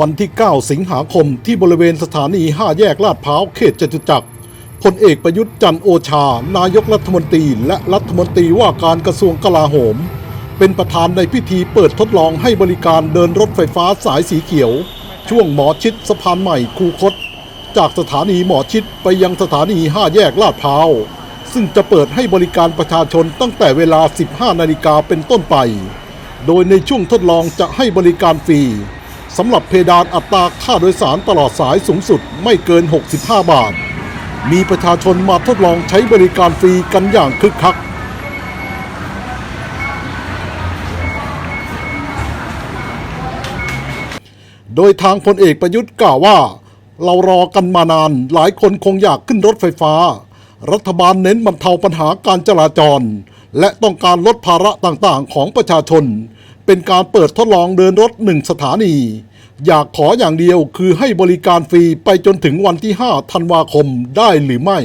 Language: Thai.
วันที่ 9 สิงหาคมที่บริเวณสถานี 5 แยกลาดพร้าวเขตจตุจักรพลเอกประยุทธ์จันโอชา นายกรัฐมนตรีและรัฐมนตรีว่าการกระทรวงกลาโหม เป็นประธานในพิธีเปิดทดลองให้บริการเดินรถไฟฟ้าสายสีเขียว ช่วงหมอชิดสะพานใหม่คูคต จากสถานีหมอชิดไปยังสถานี 5 แยกลาดพร้าวซึ่งจะเปิดให้บริการประชาชนตั้งแต่เวลา 15 นาฬิกาเป็นต้นไป โดยในช่วงทดลองจะให้บริการฟรี สำหรับเพดานอัตราค่าโดยสารตลอดสายสูงสุดไม่เกิน 65 บาท มีประชาชนมาทดลองใช้บริการฟรีกันอย่างคึกคัก โดยทางพลเอกประยุทธ์กล่าวว่า เรารอกันมานานหลายคนคงอยากขึ้นรถไฟฟ้า รัฐบาลเน้นบรรเทาปัญหาการจราจร และต้องการลดภาระต่างๆของประชาชน เป็นการเปิดทดลองเดินรถหนึ่งสถานี อยากขออย่างเดียวคือให้บริการฟรีไปจนถึงวันที่ 5 ธันวาคมได้หรือไม่